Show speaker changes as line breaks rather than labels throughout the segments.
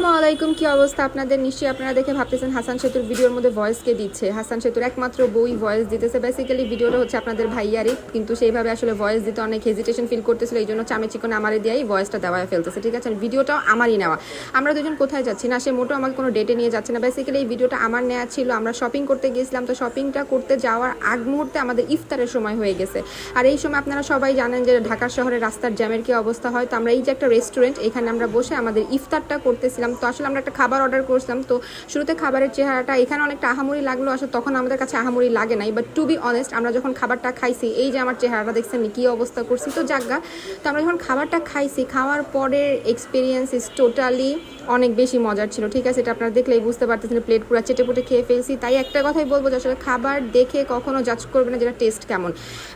আসসালামু আলাইকুম, কি অবস্থা আপনাদের? নিশ্চয়ই আপনারা দেখে ভাবতেছেন হাসান সেতুর ভিডিওর মধ্যে ভয়েসকে দিচ্ছে। হাসান সেতুর একমাত্র বই ভয়েস দিতেছে। বেসিক্যালি ভিডিওটা হচ্ছে আপনাদের ভাইয়ারই, কিন্তু সেইভাবে আসলে ভয়েস দিতে অনেক হেজিটেশন ফিল করতেছিল এই জন্য চামে চিকন আমারে দিয়েই ভয়েসটা দেওয়া ফেলতেছে। ঠিক আছে, ভিডিওটাও আমারই নেওয়া। আমরা দুজন কোথায় যাচ্ছি? না, সে মোটো আমাকে কোনো ডেটে নিয়ে যাচ্ছে না। বেসিক্যালি এই ভিডিওটা আমার নেওয়া ছিল। আমরা শপিং করতে গিয়েছিলাম। তো শপিংটা করতে যাওয়ার আগ মুহূর্তে আমাদের ইফতারের সময় হয়ে গেছে। আর এই সময় আপনারা সবাই জানেন যে ঢাকা শহরে রাস্তার জ্যামের কি অবস্থা হয়। তো আমরা এই যে একটা রেস্টুরেন্ট এখানে আমরা বসে আমাদের ইফতারটা করতেছিলাম। তো আসলে আমরা একটা খাবার অর্ডার করছিলাম। তো শুরুতে খাবারের চেহারাটা এখানে অনেকটা আহামরি লাগল। আসলে তখন আমাদের কাছে আহামরি লাগে নাই। বাট টু বি অনেস্ট আমরা যখন খাবারটা খাইছি, এই যে আমার চেহারাটা দেখছেন, কি অবস্থা করছি, তো জাগা তো আমরা যখন খাবারটা খাইছি, খাওয়ার পরের এক্সপিরিয়েন্স ইজ টোটালি অনেক বেশি মজার ছিল, ঠিক আছে? এটা আপনারা দেখলেই বুঝতে পারতেছেন প্লেট পুরো চেটে পুটে খেয়ে ফেলছি। তাই একটা কথাই বলব, যে আসলে খাবার দেখে কখনো জাজ করবে না যেটা টেস্ট কেমন।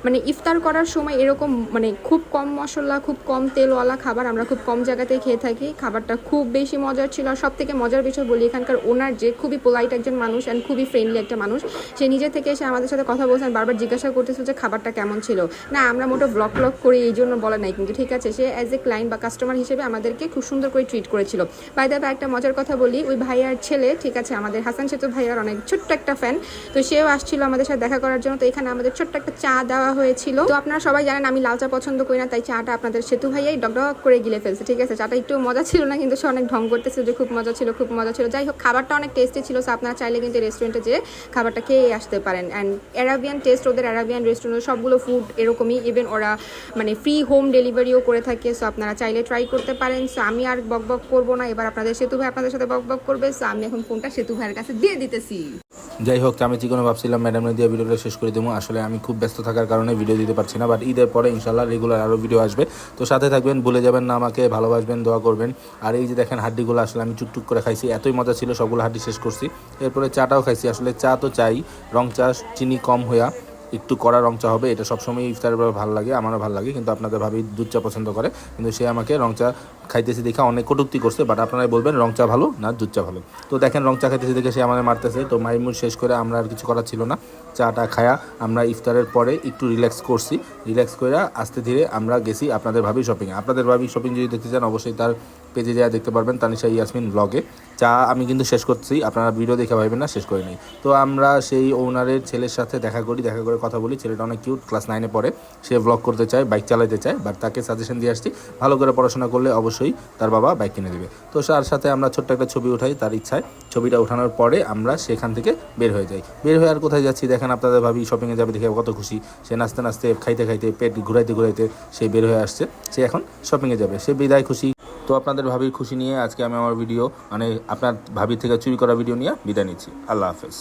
মানে ইফতার করার সময় এরকম মানে খুব কম মশলা, খুব কম তেলওয়ালা খাবার আমরা খুব কম জায়গাতেই খেয়ে থাকি। খাবারটা খুব বেশি মজার ছিল। আর সব থেকে মজার বিষয় বলি, এখানকার ওনার যে খুবই পোলাইট একজন মানুষ অ্যান্ড খুবই ফ্রেন্ডলি একটা মানুষ, সে নিজে থেকে এসে আমাদের সাথে কথা বলছেন বারবার জিজ্ঞাসা করতেছে যে খাবারটা কেমন ছিল? না, আমরা মোটো ব্লক ব্লক করি, এই জন্য বলা নাই। কিন্তু ঠিক আছে, সে অ্যাজ এ ক্লায়েন্ট বা কাস্টমার হিসেবে আমাদেরকে খুব সুন্দর করে ট্রিট করেছিল। বাই দ্য একটা মজার কথা বলি, ওই ভাইয়ার ছেলে, ঠিক আছে, আমাদের হাসান সেতু ভাইয়ার অনেক ছোট্ট একটা ফ্যান তো সেও আসছিল আমাদের সাথে দেখা করার জন্য, তো এখানে আমাদের ছোট্ট একটা চা দেওয়া হয়েছিল। তো আপনারা সবাই জানেন আমি লাল চা পছন্দ করি না, তাই চাটা আপনাদের সেতু ভাইয়াই ডকডক করে গিলে ফেলছে, ঠিক আছে, চাটা একটু মজা ছিল না, কিন্তু সে অনেক ঢং করতেছিল যে খুব মজা ছিল, খুব মজা ছিল। যাই হোক, খাবারটা অনেক টেস্টি ছিল সো আপনারা চাইলে কিন্তু রেস্টুরেন্টে যেয়ে খাবারটা খেয়ে আসতে পারেন। অ্যান্ড অ্যারাবিয়ান টেস্ট ওদের অ্যারাবিয়ান রেস্টুরেন্ট সবগুলো ফুড এরকমই ইভেন ওরা মানে ফ্রি হোম ডেলিভারিও করে থাকে সো আপনারা চাইলে ট্রাই করতে পারেন। সো আমি আর বক বক করব না, এবার আপনাদের সেতু ভাই আপনাদের সাথে বক বক করবে। সো আমি এখন ফোনটা সেতু ভাইয়ের কাছে দিয়ে দিতেছি।
যাই হোক, আমি চিকনে ভাবছিলাম ম্যাডাম দিয়ে ভিডিওটা শেষ করে দেবো। আসলে আমি খুব ব্যস্ত থাকার কারণে ভিডিও দিতে পারছি না বাট ঈদের পরে ইনশাল্লাহ রেগুলার আরও ভিডিও আসবে। তো সাথে থাকবেন, ভুলে যাবেন না আমাকে, ভালোবাসবেন, দোয়া করবেন। আর এই যে দেখেন হাড্ডিগুলো আসলে আমি চুকটুক করে খাইছি, এতই মজা ছিল, সবগুলো হাড্ডি শেষ করছি। এরপরে চাটাও খাইছি, আসলে চা তো চাই, রং চা, চিনি কম হইয়া একটু কড়া রং চা হবে, এটা সবসময় ইফতারের ভালো লাগে, আমারও ভালো লাগে, কিন্তু আপনাদের ভাবি দুধ চা পছন্দ করে, কিন্তু সে আমাকে রং চা খাইতেছি দেখে অনেক কটুক্তি করছে বাট আপনারাই বলবেন রং চা ভালো না দুধ চা ভালো। তো দেখেন রং চা খাইতেছি দেখে সে আমাদের মারতেছে, তো মাইমুর শেষ করে আমরা আর কিছু করার ছিল না। চাটা খায়া আমরা ইফতারের পরে একটু রিল্যাক্স করছি রিল্যাক্স করে আস্তে ধীরে আমরা গেছি আপনাদের ভাবি শপিংয়ে আপনাদের ভাবি শপিং যদি দেখতে চান অবশ্যই তার পেজে যা দেখতে পারবেন তানিশা ইয়াসমিন ব্লগে চা আমি কিন্তু শেষ করছি, আপনারা ভিডিও দেখে ভাবেন না, শেষ করে নিই। তো আমরা সেই ওনারের ছেলের সাথে দেখা করি, দেখা করে কথা বলি। ছেলেটা অনেক কিউট ক্লাস নাইনে পড়ে। সে ব্লগ করতে চায় বাইক চালাতে চায় বাট তাকে সাজেশন দিয়ে আসছি। ভালো করে পড়াশোনা করলে অবশ্যই তার বাবা বাইক কিনে দেবে। তো তার সাথে আমরা ছোট্ট একটা ছবি উঠাই তার ইচ্ছায়। ছবিটা ওঠানোর পরে আমরা সেখান থেকে বের হয়ে যাই। বের হয়ে আর কোথায় যাচ্ছি? দেখেন আপনাদের ভাবি শপিংয়ে যাবে দেখে কত খুশি। সে নাচতে নাচতে, খাইতে খাইতে, পেট ঘুরাইতে ঘুরাইতে সে বের হয়ে আসছে। সে এখন শপিংয়ে যাবে। সে বিদায় খুশি। তো আপনাদের ভাবির খুশি নিয়ে আজকে আমি আমার ভিডিও মানে আপনার ভাবির থেকে চুরি করা ভিডিও নিয়ে বিদায় নিচ্ছি। আল্লাহ হাফেজ।